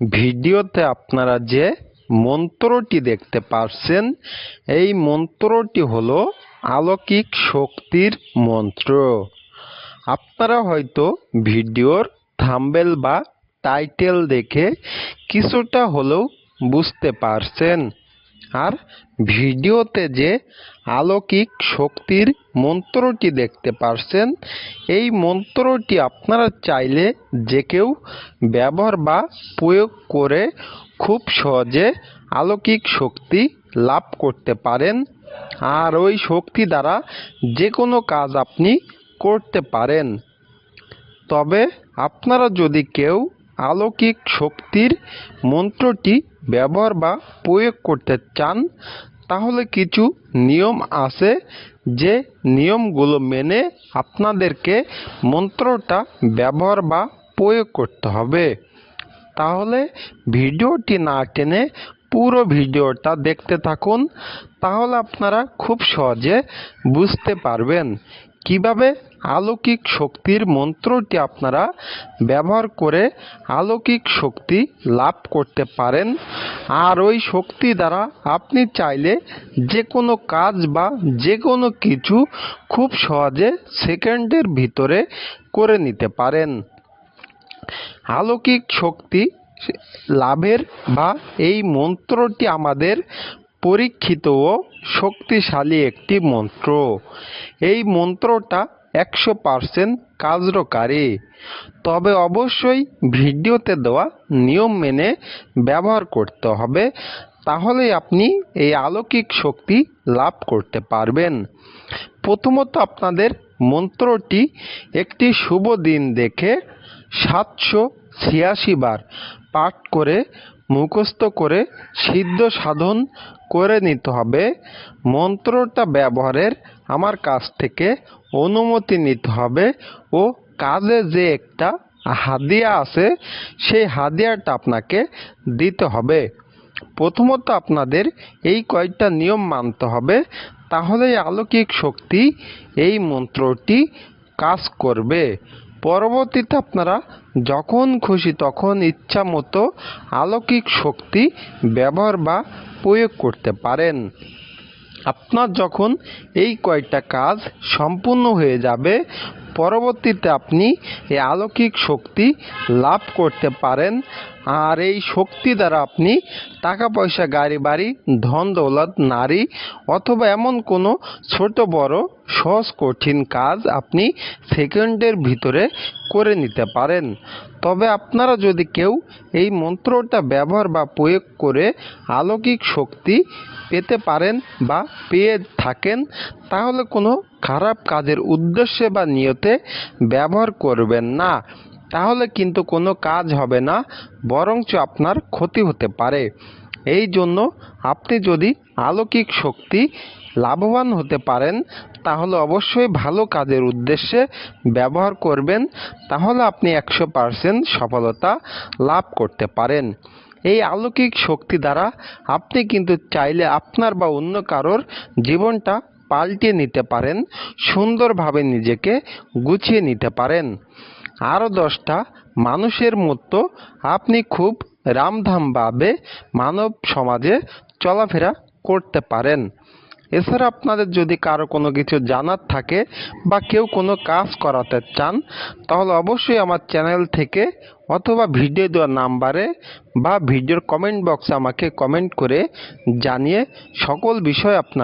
ভিডিওতে আপনারা যে মন্ত্রটি দেখতে পাচ্ছেন এই মন্ত্রটি হল আলৌকিক শক্তির মন্ত্র। আপনারা হয়তো ভিডিওর থাম্বেল বা টাইটেল দেখে কিছুটা হলেও বুঝতে পারছেন। আর ভিডিওতে যে অলৌকিক শক্তির মন্ত্রটি দেখতে পারছেন, এই মন্ত্রটি আপনারা চাইলে যে কেউ ব্যবহার বা প্রয়োগ করে খুব সহজে অলৌকিক শক্তি লাভ করতে পারেন। আর ওই শক্তি দ্বারা যে কোনো কাজ আপনি করতে পারেন। তবে আপনারা যদি কেউ অলৌকিক শক্তির মন্ত্রটি ব্যবহার বা প্রয়োগ করতে চান, তাহলে কিছু নিয়ম আছে যে নিয়মগুলো মেনে আপনাদেরকে মন্ত্রটা ব্যবহার বা প্রয়োগ করতে হবে। তাহলে ভিডিওটি না টেনে পুরো ভিডিওটা দেখতে থাকুন, তাহলে আপনারা খুব সহজে বুঝতে পারবেন। কীভাবে অলৌকিক শক্তির মন্ত্রটি আপনারা ব্যবহার করে অলৌকিক শক্তি লাভ করতে পারেন? আর ওই শক্তি দ্বারা আপনি চাইলে যে কোনো কাজ বা যে কোনো কিছু খুব সহজে সেকেন্ডের ভিতরে করে নিতে পারেন। অলৌকিক শক্তি লাভের বা এই মন্ত্রটি আমাদের পরীক্ষিত ও শক্তিশালী একটি মন্ত্র। এই মন্ত্রটা একশো পার্সেন্ট কার্যকারী তবে অবশ্যই ভিডিওতে দেওয়া নিয়ম মেনে ব্যবহার করতে হবে তাহলে আপনি এই অলৌকিক শক্তি লাভ করতে পারবেন। প্রথমত আপনাদের মন্ত্রটি একটি শুভ দিন দেখে সাতশো ছিয়াশি বার পাঠ করে মুখস্থ করে সিদ্ধ সাধন করে নিতে হবে। মন্ত্রটা ব্যবহারের আমার কাছ থেকে অনুমতি নিতে হবে ও কাজে যে একটা হাদিয়া আছে সেই হাদিয়াটা আপনাকে দিতে হবে। প্রথমত আপনাদের এই কয়েকটা নিয়ম মানতে হবে, তাহলেই অলৌকিক শক্তি এই মন্ত্রটি কাজ করবে। পরবর্তীতে আপনারা যখন খুশি তখন ইচ্ছা মতো অলৌকিক শক্তি ব্যবহার বা প্রয়োগ করতে পারেন। আপনার যখন এই কয়েকটা কাজ সম্পূর্ণ হয়ে যাবে, পরবর্তীতে আপনি এই অলৌকিক শক্তি লাভ করতে পারেন। আর এই শক্তি দ্বারা আপনি টাকা পয়সা, গাড়ি বাড়ি, ধন দৌলত, নারী অথবা এমন কোনো ছোট, বড়, সহজ, কঠিন কাজ আপনি সেকেন্ডের ভিতরে করে নিতে পারেন। তবে আপনারা যদি কেউ এই মন্ত্রটা ব্যবহার বা প্রয়োগ করে অলৌকিক শক্তি পেতে পারেন বা পেয়ে থাকেন, তাহলে কোনো খারাপ কাজের উদ্দেশ্যে বা নিয়তে ব্যবহার করবেন না। তাহলে কিন্তু কোনো কাজ হবে না, বরঞ্চ আপনার ক্ষতি হতে পারে। এই জন্য আপনি যদি আলৌকিক শক্তি লাভবান হতে পারেন, তাহলে অবশ্যই ভালো কাজের উদ্দেশ্যে ব্যবহার করবেন, তাহলে আপনি একশো সফলতা লাভ করতে পারেন। এই আলৌকিক শক্তি দ্বারা আপনি কিন্তু চাইলে আপনার বা অন্য কারোর জীবনটা পাল্টে নিতে পারেন, সুন্দরভাবে নিজেকে গুছিয়ে নিতে পারেন। আরও দশটা, মানুষের মতো আপনি খুব রামধামভাবে মানব সমাজে চলাফেরা করতে পারেন। এছাড়া আপনাদের যদি কারও কোনো কিছু জানার থাকে বা কেউ কোনো কাজ করাতে চান, তাহলে অবশ্যই আমার চ্যানেল থেকে অথবা ভিডিও দেওয়ার নাম্বারে বা ভিডিওর কমেন্ট বক্সে আমাকে কমেন্ট করে জানিয়ে সকল বিষয় আপনারা